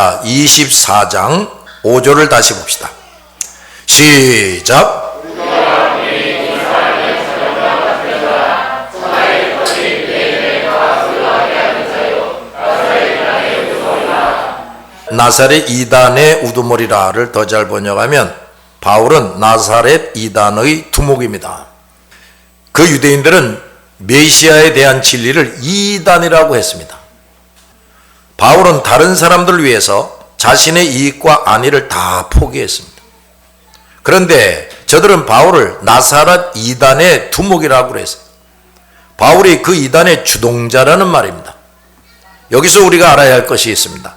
자, 24장 5절을 다시 봅시다. 시작. 나사렛 이단의 우두머리라를 더 잘 번역하면 바울은 나사렛 이단의 두목입니다. 그 유대인들은 메시아에 대한 진리를 이단이라고 했습니다. 바울은 다른 사람들을 위해서 자신의 이익과 안위를 다 포기했습니다. 그런데 저들은 바울을 나사렛 이단의 두목이라고 그랬어요. 바울이 그 이단의 주동자라는 말입니다. 여기서 우리가 알아야 할 것이 있습니다.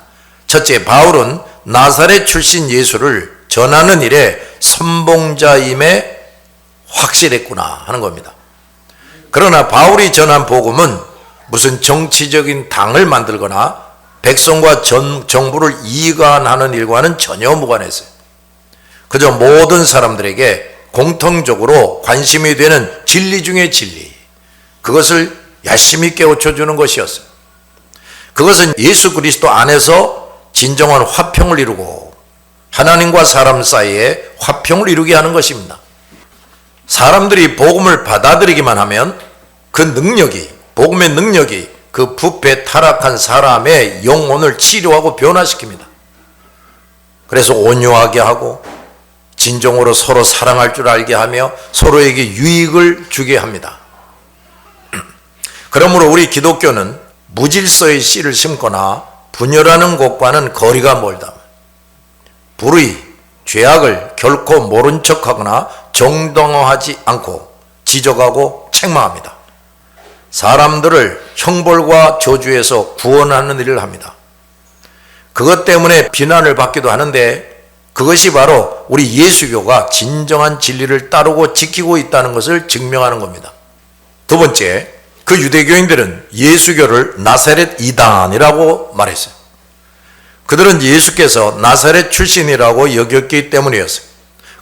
첫째, 바울은 나사렛 출신 예수를 전하는 일에 선봉자임에 확실했구나 하는 겁니다. 그러나 바울이 전한 복음은 무슨 정치적인 당을 만들거나 백성과 전, 정부를 이관하는 일과는 전혀 무관했어요. 그저 모든 사람들에게 공통적으로 관심이 되는 진리 중의 진리, 그것을 열심히 깨우쳐 주는 것이었어요. 그것은 예수 그리스도 안에서 진정한 화평을 이루고 하나님과 사람 사이에 화평을 이루게 하는 것입니다. 사람들이 복음을 받아들이기만 하면 그 능력이, 복음의 능력이 그 부패 타락한 사람의 영혼을 치료하고 변화시킵니다. 그래서 온유하게 하고 진정으로 서로 사랑할 줄 알게 하며 서로에게 유익을 주게 합니다. 그러므로 우리 기독교는 무질서의 씨를 심거나 분열하는 곳과는 거리가 멀다. 불의, 죄악을 결코 모른 척하거나 정당화하지 않고 지적하고 책망합니다. 사람들을 형벌과 저주에서 구원하는 일을 합니다. 그것 때문에 비난을 받기도 하는데 그것이 바로 우리 예수교가 진정한 진리를 따르고 지키고 있다는 것을 증명하는 겁니다. 두 번째, 그 유대교인들은 예수교를 나사렛 이단이라고 말했어요. 그들은 예수께서 나사렛 출신이라고 여겼기 때문이었어요.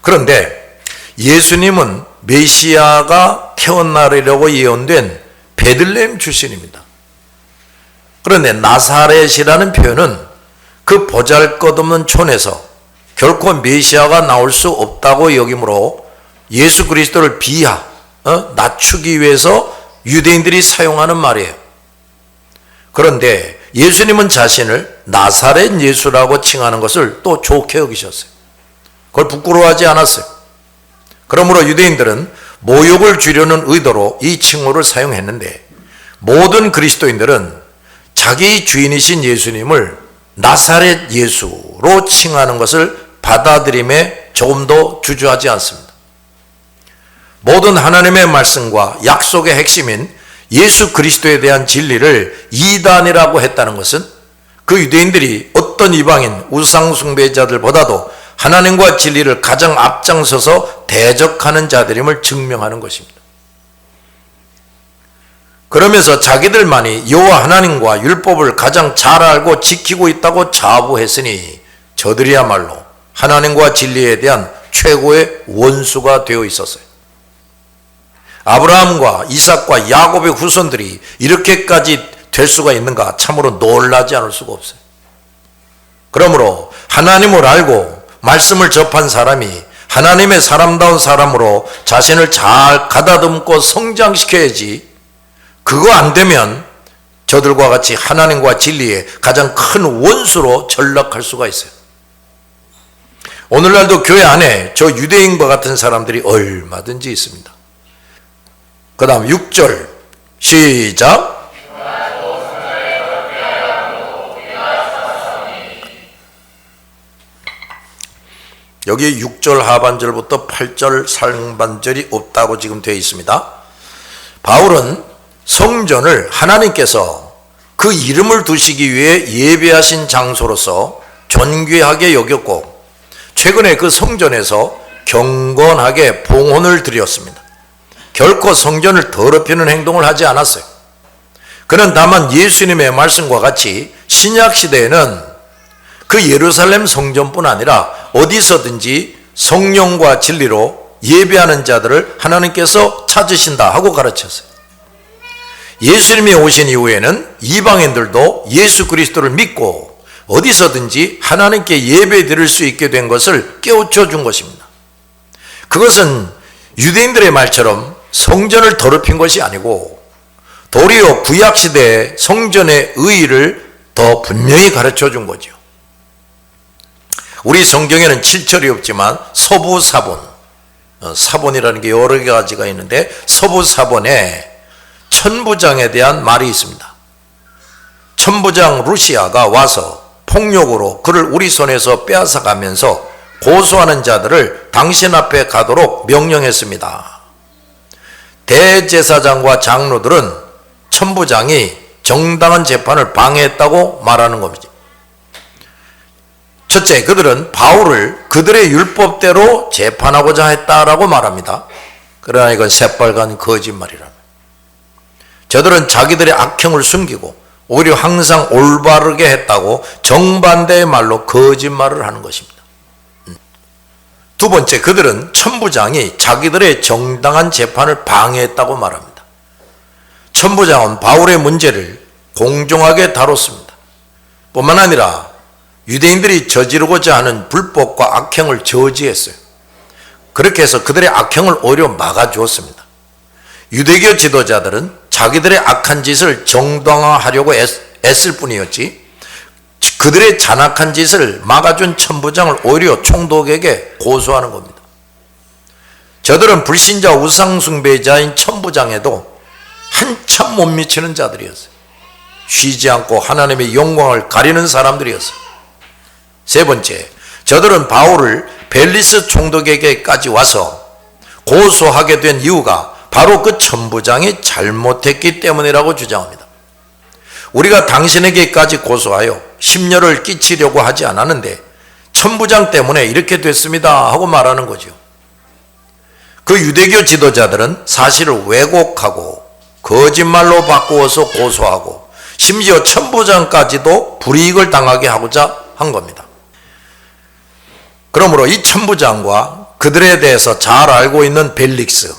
그런데 예수님은 메시아가 태어나리라고 예언된 베들레헴 출신입니다. 그런데 나사렛이라는 표현은 그 보잘것없는 촌에서 결코 메시아가 나올 수 없다고 여기므로 예수 그리스도를 비하, 어? 낮추기 위해서 유대인들이 사용하는 말이에요. 그런데 예수님은 자신을 나사렛 예수라고 칭하는 것을 또 좋게 여기셨어요. 그걸 부끄러워하지 않았어요. 그러므로 유대인들은 모욕을 주려는 의도로 이 칭호를 사용했는데 모든 그리스도인들은 자기 주인이신 예수님을 나사렛 예수로 칭하는 것을 받아들임에 조금도 주저하지 않습니다. 모든 하나님의 말씀과 약속의 핵심인 예수 그리스도에 대한 진리를 이단이라고 했다는 것은 그 유대인들이 어떤 이방인 우상숭배자들보다도 하나님과 진리를 가장 앞장서서 대적하는 자들임을 증명하는 것입니다. 그러면서 자기들만이 여호와 하나님과 율법을 가장 잘 알고 지키고 있다고 자부했으니 저들이야말로 하나님과 진리에 대한 최고의 원수가 되어 있었어요. 아브라함과 이삭과 야곱의 후손들이 이렇게까지 될 수가 있는가 참으로 놀라지 않을 수가 없어요. 그러므로 하나님을 알고 말씀을 접한 사람이 하나님의 사람다운 사람으로 자신을 잘 가다듬고 성장시켜야지 그거 안 되면 저들과 같이 하나님과 진리의 가장 큰 원수로 전락할 수가 있어요. 오늘날도 교회 안에 저 유대인과 같은 사람들이 얼마든지 있습니다. 그 다음 6절 시작 여기 6절 하반절부터 8절 상반절이 없다고 지금 되어 있습니다. 바울은 성전을 하나님께서 그 이름을 두시기 위해 예배하신 장소로서 존귀하게 여겼고 최근에 그 성전에서 경건하게 봉헌을 드렸습니다. 결코 성전을 더럽히는 행동을 하지 않았어요. 그는 다만 예수님의 말씀과 같이 신약 시대에는 그 예루살렘 성전뿐 아니라 어디서든지 성령과 진리로 예배하는 자들을 하나님께서 찾으신다 하고 가르쳤어요. 예수님이 오신 이후에는 이방인들도 예수 그리스도를 믿고 어디서든지 하나님께 예배 드릴 수 있게 된 것을 깨우쳐 준 것입니다. 그것은 유대인들의 말처럼 성전을 더럽힌 것이 아니고 도리어 구약 시대의 성전의 의의를 더 분명히 가르쳐 준 거죠. 우리 성경에는 7절이 없지만 서부 사본, 어, 사본이라는 게 여러 가지가 있는데 서부 사본에 천부장에 대한 말이 있습니다. 천부장 루시아가 와서 폭력으로 그를 우리 손에서 빼앗아 가면서 고소하는 자들을 당신 앞에 가도록 명령했습니다. 대제사장과 장로들은 천부장이 정당한 재판을 방해했다고 말하는 겁니다. 첫째, 그들은 바울을 그들의 율법대로 재판하고자 했다라고 말합니다. 그러나 이건 새빨간 거짓말이랍니다. 저들은 자기들의 악행을 숨기고 오히려 항상 올바르게 했다고 정반대의 말로 거짓말을 하는 것입니다. 음. 두 번째, 그들은 천부장이 자기들의 정당한 재판을 방해했다고 말합니다. 천부장은 바울의 문제를 공정하게 다뤘습니다. 뿐만 아니라 유대인들이 저지르고자 하는 불법과 악행을 저지했어요. 그렇게 해서 그들의 악행을 오히려 막아주었습니다. 유대교 지도자들은 자기들의 악한 짓을 정당화하려고 애쓸 뿐이었지 그들의 잔악한 짓을 막아준 천부장을 오히려 총독에게 고소하는 겁니다. 저들은 불신자 우상숭배자인 천부장에도 한참 못 미치는 자들이었어요. 쉬지 않고 하나님의 영광을 가리는 사람들이었어요. 세 번째, 저들은 바울을 벨리스 총독에게까지 와서 고소하게 된 이유가 바로 그 천부장이 잘못했기 때문이라고 주장합니다. 우리가 당신에게까지 고소하여 심려를 끼치려고 하지 않았는데 천부장 때문에 이렇게 됐습니다 하고 말하는 거죠. 그 유대교 지도자들은 사실을 왜곡하고 거짓말로 바꾸어서 고소하고 심지어 천부장까지도 불이익을 당하게 하고자 한 겁니다. 그러므로 이 천부장과 그들에 대해서 잘 알고 있는 벨릭스,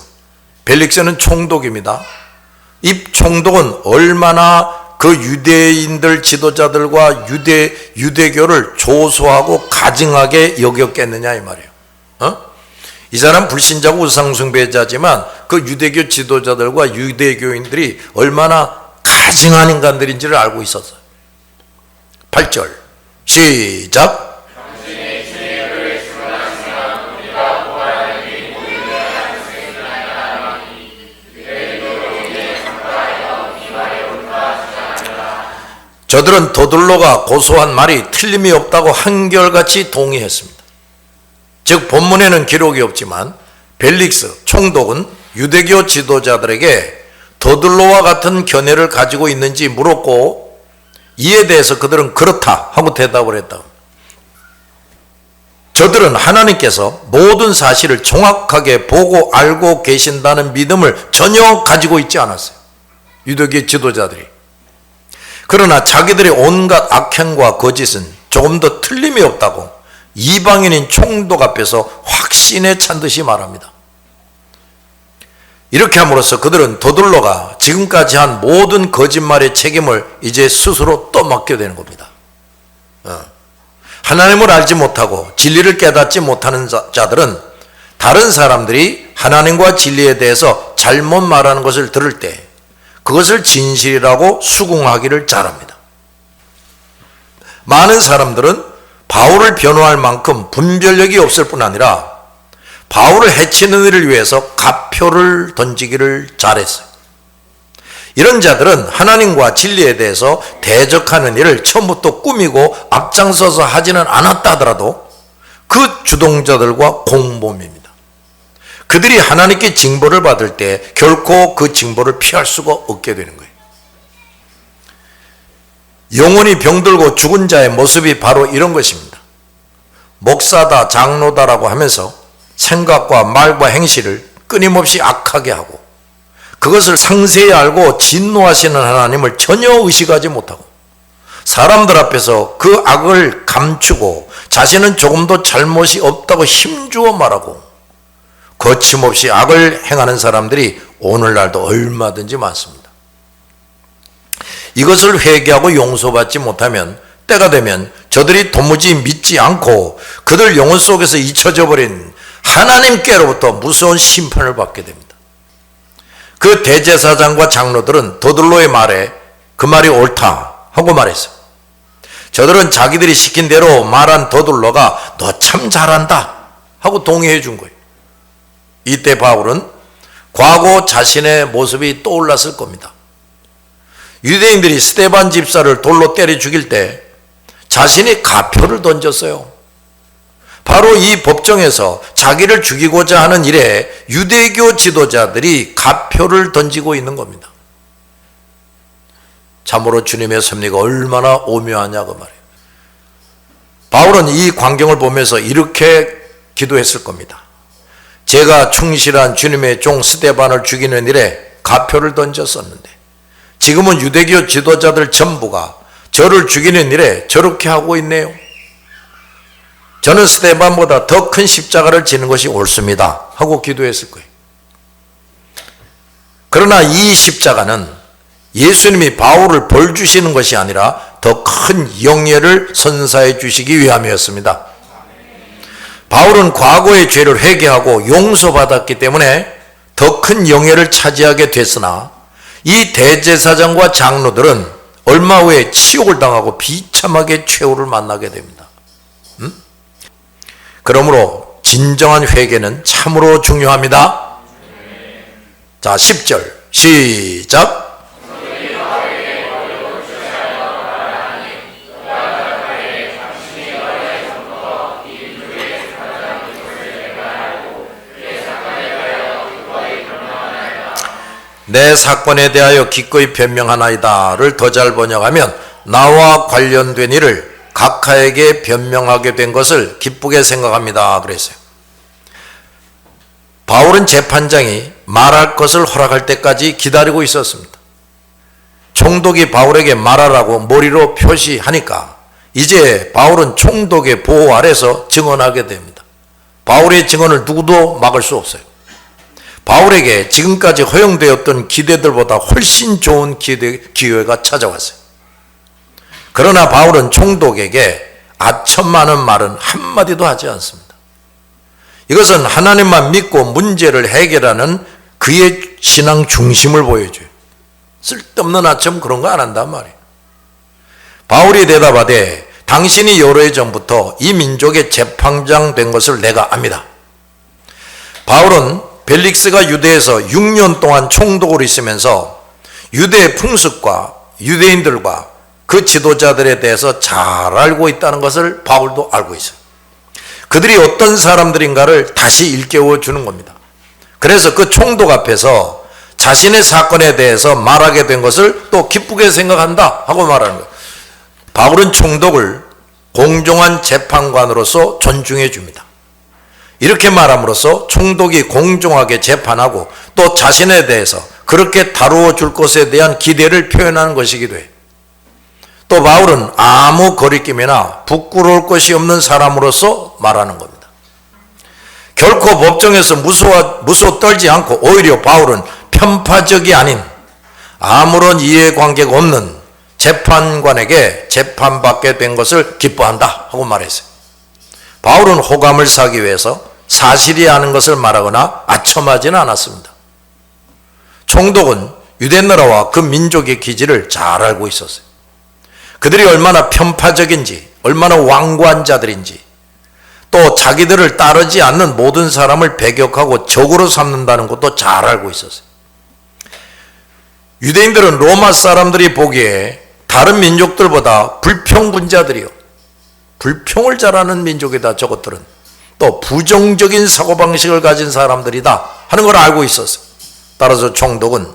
벨릭스는 총독입니다. 이 총독은 얼마나 그 유대인들 지도자들과 유대 유대교를 조소하고 가증하게 여겼겠느냐 이 말이에요. 어? 이 사람 불신자고 우상숭배자지만 그 유대교 지도자들과 유대교인들이 얼마나 가증한 인간들인지를 알고 있었어요. 8절 시작. 저들은 도들로가 고소한 말이 틀림이 없다고 한결같이 동의했습니다. 즉 본문에는 기록이 없지만 벨릭스 총독은 유대교 지도자들에게 도들로와 같은 견해를 가지고 있는지 물었고 이에 대해서 그들은 그렇다 하고 대답을 했다. 저들은 하나님께서 모든 사실을 정확하게 보고 알고 계신다는 믿음을 전혀 가지고 있지 않았어요. 유대교 지도자들이. 그러나 자기들의 온갖 악행과 거짓은 조금 더 틀림이 없다고 이방인인 총독 앞에서 확신에 찬 듯이 말합니다. 이렇게 함으로써 그들은 도들로가 지금까지 한 모든 거짓말의 책임을 이제 스스로 떠맡게 되는 겁니다. 어. 하나님을 알지 못하고 진리를 깨닫지 못하는 자들은 다른 사람들이 하나님과 진리에 대해서 잘못 말하는 것을 들을 때 그것을 진실이라고 수긍하기를 잘합니다. 많은 사람들은 바울을 변호할 만큼 분별력이 없을 뿐 아니라 바울을 해치는 일을 위해서 가표를 던지기를 잘했어요. 이런 자들은 하나님과 진리에 대해서 대적하는 일을 처음부터 꾸미고 앞장서서 하지는 않았다 하더라도 그 주동자들과 공범입니다. 그들이 하나님께 징벌을 받을 때 결코 그 징벌을 피할 수가 없게 되는 거예요. 영원히 병들고 죽은 자의 모습이 바로 이런 것입니다. 목사다, 장로다라고 하면서 생각과 말과 행실을 끊임없이 악하게 하고 그것을 상세히 알고 진노하시는 하나님을 전혀 의식하지 못하고 사람들 앞에서 그 악을 감추고 자신은 조금도 잘못이 없다고 힘주어 말하고 거침없이 악을 행하는 사람들이 오늘날도 얼마든지 많습니다. 이것을 회개하고 용서받지 못하면 때가 되면 저들이 도무지 믿지 않고 그들 영혼 속에서 잊혀져 버린 하나님께로부터 무서운 심판을 받게 됩니다. 그 대제사장과 장로들은 도들로의 말에 그 말이 옳다 하고 말했어요. 저들은 자기들이 시킨 대로 말한 도들로가 너 참 잘한다 하고 동의해 준 거예요. 이때 바울은 과거 자신의 모습이 떠올랐을 겁니다. 유대인들이 스테반 집사를 돌로 때려 죽일 때 자신이 가표를 던졌어요. 바로 이 법정에서 자기를 죽이고자 하는 일에 유대교 지도자들이 가표를 던지고 있는 겁니다. 참으로 주님의 섭리가 얼마나 오묘하냐 그 말이에요. 바울은 이 광경을 보면서 이렇게 기도했을 겁니다. 제가 충실한 주님의 종 스테반을 죽이는 일에 가표를 던졌었는데 지금은 유대교 지도자들 전부가 저를 죽이는 일에 저렇게 하고 있네요. 저는 스테반보다 더 큰 십자가를 지는 것이 옳습니다. 하고 기도했을 거예요. 그러나 이 십자가는 예수님이 바울을 벌 주시는 것이 아니라 더 큰 영예를 선사해 주시기 위함이었습니다. 바울은 과거의 죄를 회개하고 용서받았기 때문에 더 큰 영예를 차지하게 됐으나 이 대제사장과 장로들은 얼마 후에 치욕을 당하고 비참하게 최후를 만나게 됩니다. 음? 그러므로 진정한 회개는 참으로 중요합니다. 자, 10절 시작. 내 사건에 대하여 기꺼이 변명하나이다를 더 잘 번역하면 나와 관련된 일을 각하에게 변명하게 된 것을 기쁘게 생각합니다. 그랬어요. 바울은 재판장이 말할 것을 허락할 때까지 기다리고 있었습니다. 총독이 바울에게 말하라고 머리로 표시하니까 이제 바울은 총독의 보호 아래서 증언하게 됩니다. 바울의 증언을 누구도 막을 수 없어요. 바울에게 지금까지 허용되었던 기대들보다 훨씬 좋은 기대, 기회가 찾아왔어요. 그러나 바울은 총독에게 아첨많은 말은 한마디도 하지 않습니다. 이것은 하나님만 믿고 문제를 해결하는 그의 신앙 중심을 보여줘요. 쓸데없는 아첨 그런 거 안 한단 말이에요. 바울이 대답하되 당신이 여러 해 전부터 이 민족의 재판장 된 것을 내가 압니다. 바울은 벨릭스가 유대에서 6년 동안 총독으로 있으면서 유대 풍습과 유대인들과 그 지도자들에 대해서 잘 알고 있다는 것을 바울도 알고 있어요. 그들이 어떤 사람들인가를 다시 일깨워 주는 겁니다. 그래서 그 총독 앞에서 자신의 사건에 대해서 말하게 된 것을 또 기쁘게 생각한다 하고 말하는 거예요. 바울은 총독을 공정한 재판관으로서 존중해 줍니다. 이렇게 말함으로써 총독이 공정하게 재판하고 또 자신에 대해서 그렇게 다루어 줄 것에 대한 기대를 표현하는 것이기도 해요. 또 바울은 아무 거리낌이나 부끄러울 것이 없는 사람으로서 말하는 겁니다. 결코 법정에서 무서워, 무서워 떨지 않고 오히려 바울은 편파적이 아닌 아무런 이해관계가 없는 재판관에게 재판받게 된 것을 기뻐한다 하고 말했어요. 바울은 호감을 사기 위해서 사실이 아는 것을 말하거나 아첨하지는 않았습니다. 총독은 유대 나라와 그 민족의 기질을 잘 알고 있었어요. 그들이 얼마나 편파적인지, 얼마나 완고한 자들인지, 또 자기들을 따르지 않는 모든 사람을 배격하고 적으로 삼는다는 것도 잘 알고 있었어요. 유대인들은 로마 사람들이 보기에 다른 민족들보다 불평분자들이요. 불평을 잘하는 민족이다, 저것들은. 또 부정적인 사고방식을 가진 사람들이다 하는 걸 알고 있었어. 따라서 총독은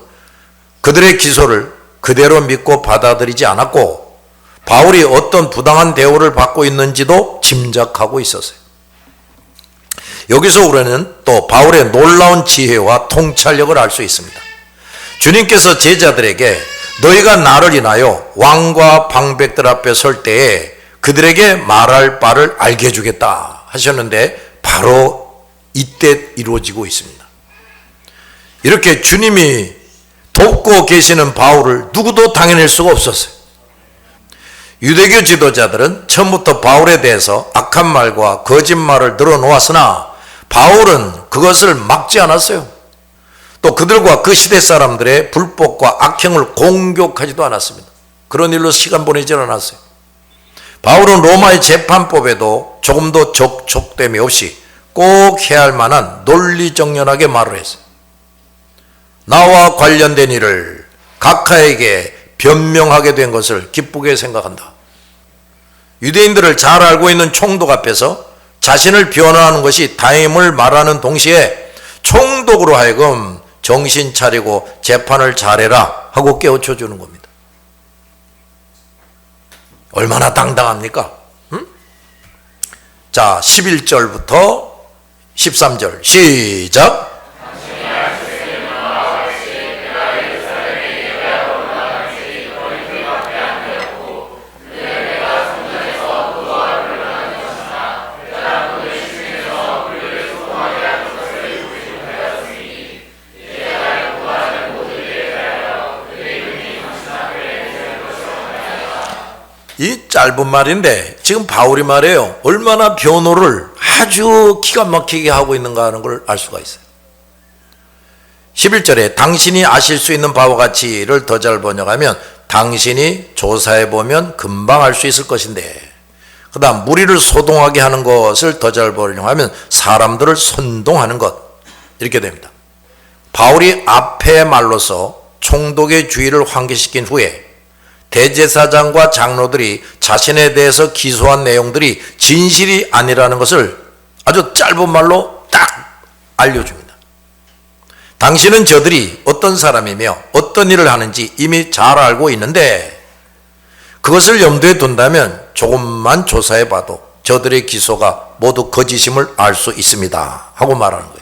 그들의 기소를 그대로 믿고 받아들이지 않았고 바울이 어떤 부당한 대우를 받고 있는지도 짐작하고 있었어요. 여기서 우리는 또 바울의 놀라운 지혜와 통찰력을 알 수 있습니다. 주님께서 제자들에게 너희가 나를 인하여 왕과 방백들 앞에 설 때에 그들에게 말할 바를 알게 해주겠다 하셨는데 바로 이때 이루어지고 있습니다. 이렇게 주님이 돕고 계시는 바울을 누구도 당해낼 수가 없었어요. 유대교 지도자들은 처음부터 바울에 대해서 악한 말과 거짓말을 늘어놓았으나 바울은 그것을 막지 않았어요. 또 그들과 그 시대 사람들의 불법과 악행을 공격하지도 않았습니다. 그런 일로 시간 보내지 않았어요. 바울은 로마의 재판법에도 조금도 접촉됨이 없이 꼭 해야 할 만한 논리정연하게 말을 했어요. 나와 관련된 일을 각하에게 변명하게 된 것을 기쁘게 생각한다. 유대인들을 잘 알고 있는 총독 앞에서 자신을 변호하는 것이 다임을 말하는 동시에 총독으로 하여금 정신 차리고 재판을 잘해라 하고 깨우쳐 주는 겁니다. 얼마나 당당합니까? 응? 자, 11절부터 13절 시작. 짧은 말인데 지금 바울이 말해요. 얼마나 변호를 아주 기가 막히게 하고 있는가 하는 걸 알 수가 있어요. 11절에 당신이 아실 수 있는 바와 같이를 더 잘 번역하면 당신이 조사해 보면 금방 알 수 있을 것인데 그 다음 무리를 소동하게 하는 것을 더 잘 번역하면 사람들을 선동하는 것 이렇게 됩니다. 바울이 앞의 말로서 총독의 주의를 환기시킨 후에 대제사장과 장로들이 자신에 대해서 기소한 내용들이 진실이 아니라는 것을 아주 짧은 말로 딱 알려줍니다. 당신은 저들이 어떤 사람이며 어떤 일을 하는지 이미 잘 알고 있는데 그것을 염두에 둔다면 조금만 조사해 봐도 저들의 기소가 모두 거짓임을 알 수 있습니다. 하고 말하는 거예요.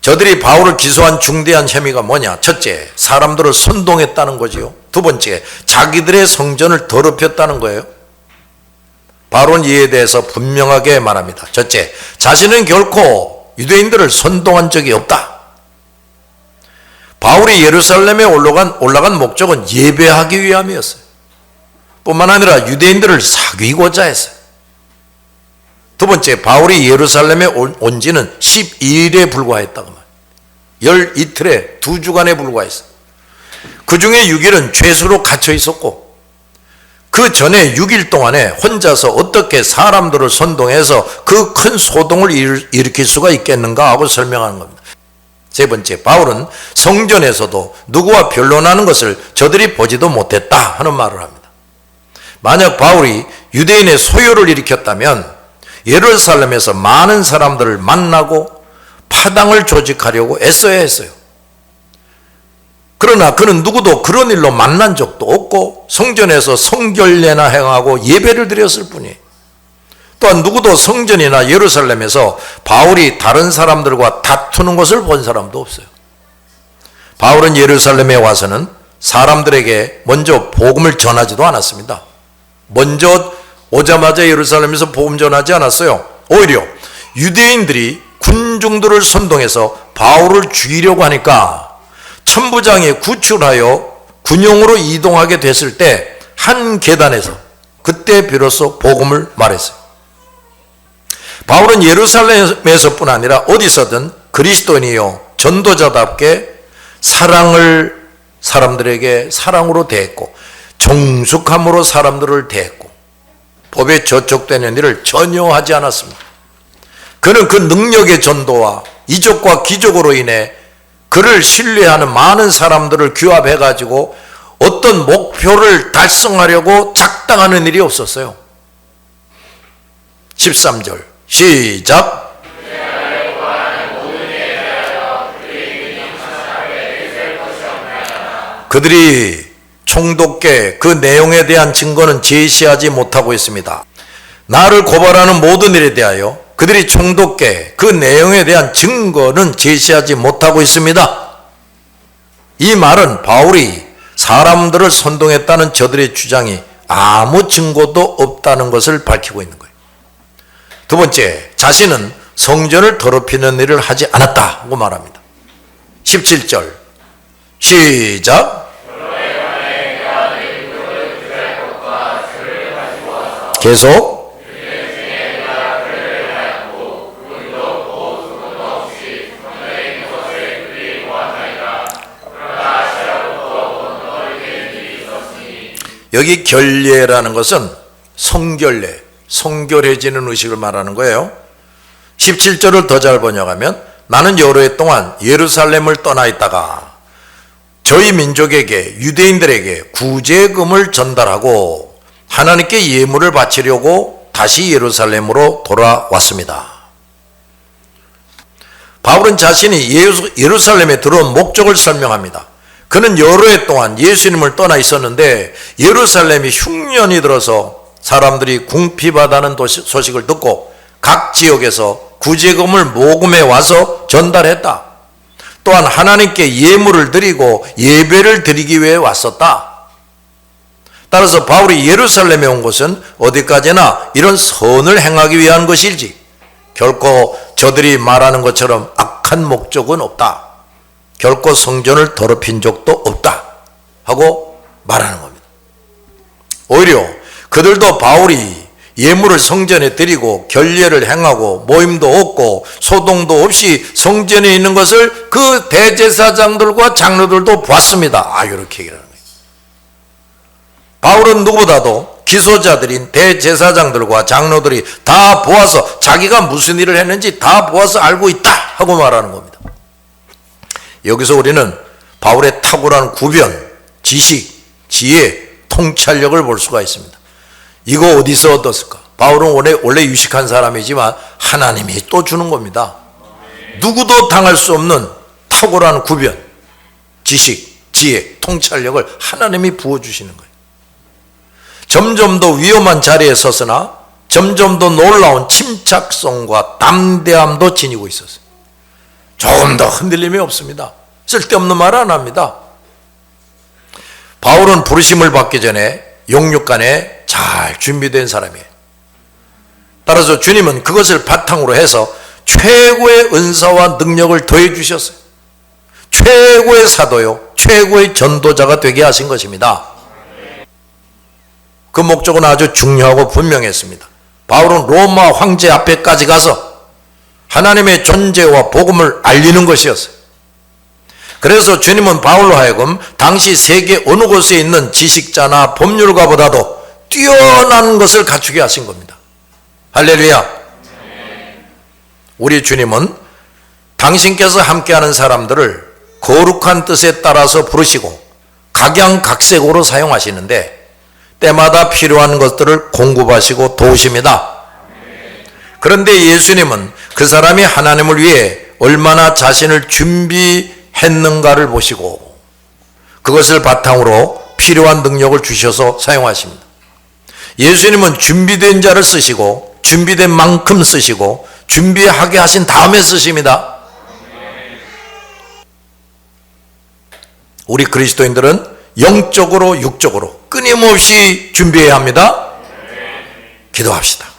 저들이 바울을 기소한 중대한 혐의가 뭐냐? 첫째, 사람들을 선동했다는 거지요. 두 번째, 자기들의 성전을 더럽혔다는 거예요. 바울은 이에 대해서 분명하게 말합니다. 첫째, 자신은 결코 유대인들을 선동한 적이 없다. 바울이 예루살렘에 올라간, 올라간 목적은 예배하기 위함이었어요. 뿐만 아니라 유대인들을 사귀고자 했어요. 두 번째, 바울이 예루살렘에 온 지는 12일에 불과했다고 말. 열 이틀에 두 주간에 불과했어. 그 중에 6일은 죄수로 갇혀 있었고, 그 전에 6일 동안에 혼자서 어떻게 사람들을 선동해서 그 큰 소동을 일으킬 수가 있겠는가 하고 설명하는 겁니다. 세 번째, 바울은 성전에서도 누구와 변론하는 것을 저들이 보지도 못했다 하는 말을 합니다. 만약 바울이 유대인의 소요를 일으켰다면 예루살렘에서 많은 사람들을 만나고 파당을 조직하려고 애써야 했어요. 그러나 그는 누구도 그런 일로 만난 적도 없고 성전에서 성결례나 행하고 예배를 드렸을 뿐이에요. 또한 누구도 성전이나 예루살렘에서 바울이 다른 사람들과 다투는 것을 본 사람도 없어요. 바울은 예루살렘에 와서는 사람들에게 먼저 복음을 전하지도 않았습니다. 먼저 오자마자 예루살렘에서 복음 전하지 않았어요. 오히려 유대인들이 군중들을 선동해서 바울을 죽이려고 하니까 천부장이 구출하여 군용으로 이동하게 됐을 때 한 계단에서 그때 비로소 복음을 말했어요. 바울은 예루살렘에서뿐 아니라 어디서든 그리스도인이요 전도자답게 사랑을 사람들에게 사랑으로 대했고 정숙함으로 사람들을 대했고 법에 저촉되는 일을 전혀 하지 않았습니다. 그는 그 능력의 전도와 이적과 기적으로 인해 그를 신뢰하는 많은 사람들을 규합해 가지고 어떤 목표를 달성하려고 작당하는 일이 없었어요. 13절 시작 그들이 총독께 그 내용에 대한 증거는 제시하지 못하고 있습니다. 나를 고발하는 모든 일에 대하여 그들이 총독께 그 내용에 대한 증거는 제시하지 못하고 있습니다. 이 말은 바울이 사람들을 선동했다는 저들의 주장이 아무 증거도 없다는 것을 밝히고 있는 거예요. 두 번째, 자신은 성전을 더럽히는 일을 하지 않았다고 말합니다. 17절 시작 계속 여기 결례라는 것은 성결례, 성결해지는 의식을 말하는 거예요. 17절을 더 잘 번역하면 나는 여러 해 동안 예루살렘을 떠나 있다가 저희 민족에게 유대인들에게 구제금을 전달하고 하나님께 예물을 바치려고 다시 예루살렘으로 돌아왔습니다. 바울은 자신이 예루살렘에 들어온 목적을 설명합니다. 그는 여러 해 동안 예수님을 떠나 있었는데 예루살렘이 흉년이 들어서 사람들이 궁핍하다는 소식을 듣고 각 지역에서 구제금을 모금해 와서 전달했다. 또한 하나님께 예물을 드리고 예배를 드리기 위해 왔었다. 따라서 바울이 예루살렘에 온 것은 어디까지나 이런 선을 행하기 위한 것일지 결코 저들이 말하는 것처럼 악한 목적은 없다. 결코 성전을 더럽힌 적도 없다. 하고 말하는 겁니다. 오히려 그들도 바울이 예물을 성전에 드리고 결례를 행하고 모임도 없고 소동도 없이 성전에 있는 것을 그 대제사장들과 장로들도 봤습니다. 아, 이렇게 얘기하는 거예요. 바울은 누구보다도 기소자들인 대제사장들과 장로들이 다 보아서 자기가 무슨 일을 했는지 다 보아서 알고 있다 하고 말하는 겁니다. 여기서 우리는 바울의 탁월한 구변, 지식, 지혜, 통찰력을 볼 수가 있습니다. 이거 어디서 얻었을까? 바울은 원래, 원래 유식한 사람이지만 하나님이 또 주는 겁니다. 누구도 당할 수 없는 탁월한 구변, 지식, 지혜, 통찰력을 하나님이 부어주시는 거예요. 점점 더 위험한 자리에 섰으나 점점 더 놀라운 침착성과 담대함도 지니고 있었어요. 조금 더 흔들림이 없습니다. 쓸데없는 말안 합니다. 바울은 부르심을 받기 전에 용육간에 잘 준비된 사람이에요. 따라서 주님은 그것을 바탕으로 해서 최고의 은사와 능력을 더해 주셨어요. 최고의 사도요, 최고의 전도자가 되게 하신 것입니다. 그 목적은 아주 중요하고 분명했습니다. 바울은 로마 황제 앞에까지 가서 하나님의 존재와 복음을 알리는 것이었어요. 그래서 주님은 바울로 하여금 당시 세계 어느 곳에 있는 지식자나 법률가보다도 뛰어난 것을 갖추게 하신 겁니다. 할렐루야. 우리 주님은 당신께서 함께하는 사람들을 거룩한 뜻에 따라서 부르시고 각양각색으로 사용하시는데 때마다 필요한 것들을 공급하시고 도우십니다. 그런데 예수님은 그 사람이 하나님을 위해 얼마나 자신을 준비했는가를 보시고 그것을 바탕으로 필요한 능력을 주셔서 사용하십니다. 예수님은 준비된 자를 쓰시고 준비된 만큼 쓰시고 준비하게 하신 다음에 쓰십니다. 우리 그리스도인들은 영적으로 육적으로 끊임없이 준비해야 합니다. 기도합시다.